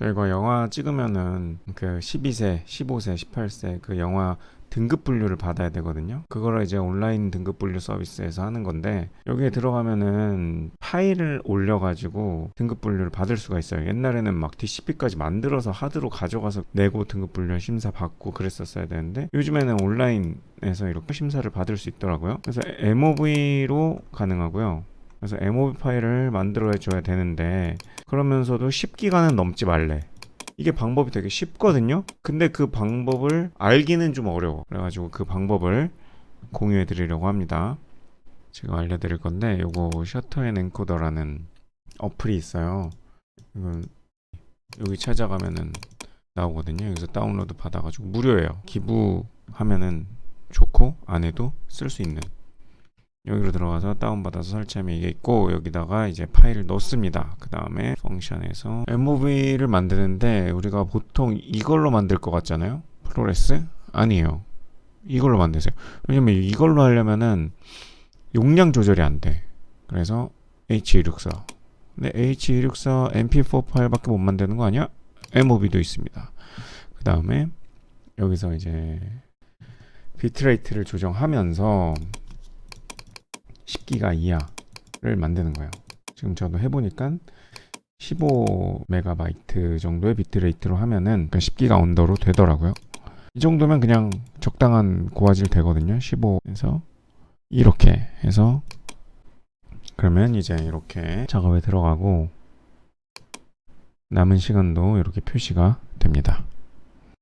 또 이거 영화 찍으면은 그 12세, 15세, 18세 그 영화 등급 분류를 받아야 되거든요. 그거를 이제 온라인 등급 분류 서비스에서 하는 건데 여기에 들어가면은 파일을 올려가지고 등급 분류를 받을 수가 있어요. 옛날에는 막 DCP까지 만들어서 하드로 가져가서 내고 등급 분류 심사 받고 그랬었어야 되는데 요즘에는 온라인에서 이렇게 심사를 받을 수 있더라고요. 그래서 MOV로 가능하고요. 그래서 MOV 파일을 만들어 줘야 되는데 그러면서도 10기가는 넘지 말래. 이게 방법이 되게 쉽거든요. 근데 그 방법을 알기는 좀 어려워. 그래가지고 그 방법을 공유해 드리려고 합니다. 지금 알려드릴 건데 요거 셔터 앤 엔코더라는 어플이 있어요. 이건 여기 찾아가면은 나오거든요. 여기서 다운로드 받아가지고 무료예요. 기부하면은 좋고 안 해도 쓸 수 있는 여기로 들어가서 다운받아서 설치하면 이게 있고 여기다가 이제 파일을 넣습니다. 그 다음에 펑션에서 MOV를 만드는데 우리가 보통 이걸로 만들 것 같잖아요. 프로레스? 아니에요. 이걸로 만드세요. 왜냐면 이걸로 하려면은 용량 조절이 안 돼. 그래서 H264. 근데 H264 MP4 파일밖에 못 만드는 거 아니야? MOV도 있습니다. 그 다음에 여기서 이제 비트레이트를 조정하면서 10기가 이하를 만드는 거예요. 지금 저도 해보니까 15메가바이트 정도의 비트레이트로 하면은 그 10기가 언더로 되더라고요. 이 정도면 그냥 적당한 고화질 되거든요. 15에서 이렇게 해서 그러면 이제 이렇게 작업에 들어가고 남은 시간도 이렇게 표시가 됩니다.